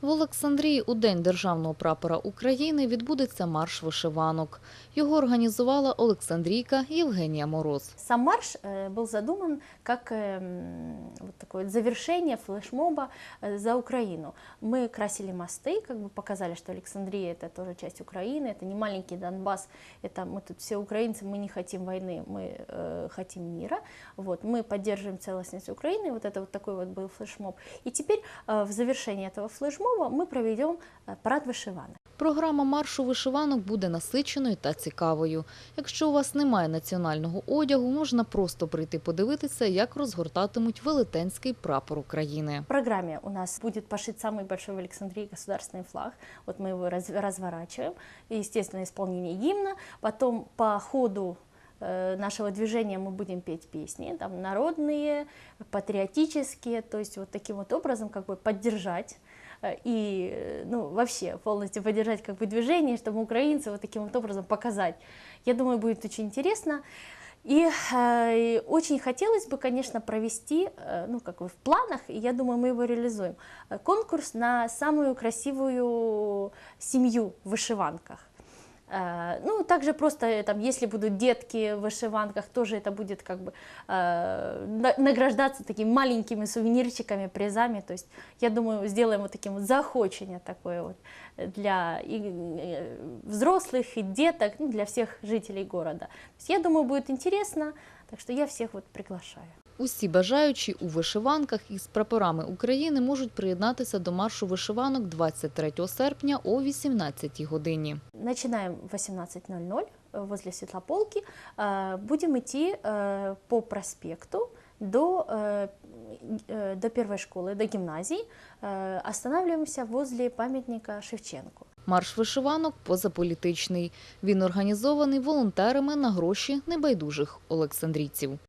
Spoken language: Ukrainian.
В Олександрії у День державного прапора України відбудеться марш вишиванок. Його організувала Олександрійка Євгенія Мороз. Сам марш э, был задуман как эм, вот такое вот завершение флешмоба э, за Украину. Мы красили мосты, как бы показали, что Александрия это тоже часть Украины, это не маленький Донбасс, это мы тут все украинцы, мы не хотим войны, мы э, хотим мира. Вот, мы поддерживаем целостность Украины, вот это вот такой вот был флешмоб. И теперь э, в завершении этого флешмоба мы проведем э, парад вышиванок. Програма маршу вишиванок буде насиченою та цікавою. Якщо у вас немає національного одягу, можна просто прийти подивитися, як розгортатимуть велетенський прапор України. В программе у нас будет пошит самый большой в Александрии государственный флаг. Вот мы его раз- разворачиваем. И, естественно, исполнение гимна. Потом по ходу э, нашего движения мы будем петь песни, там народные, патриотические, то есть вот таким вот образом как бы поддержать э, и э, ну, вообще полностью поддержать как бы движение, чтобы украинцы вот таким вот образом показать. Я думаю, будет очень интересно. И э, очень хотелось бы, конечно, провести, э, ну, как бы в планах, и я думаю, мы его реализуем, э, конкурс на самую красивую семью в вышиванках. Э, Ну, также просто, э, там, если будут детки в вышиванках, тоже это будет как бы э, на- награждаться такими маленькими сувенирчиками, призами. То есть, я думаю, сделаем вот таким вот заохочение такое вот для и, э, взрослых и деток, ну, для всех жителей города. То есть, я думаю, будет интересно, так что я всех вот приглашаю. Усі бажаючі у вишиванках із прапорами України можуть приєднатися до маршу вишиванок 23 серпня о 18 годині. Начинаем в 18.00 э, возле Светлополки. Э, Будем идти э, по проспекту до, э, э, до первой школы, до гимназии. Э, Останавливаемся возле памятника Шевченку. Марш вишиванок позаполітичний. Він організований волонтерами на гроші небайдужих олександрійців.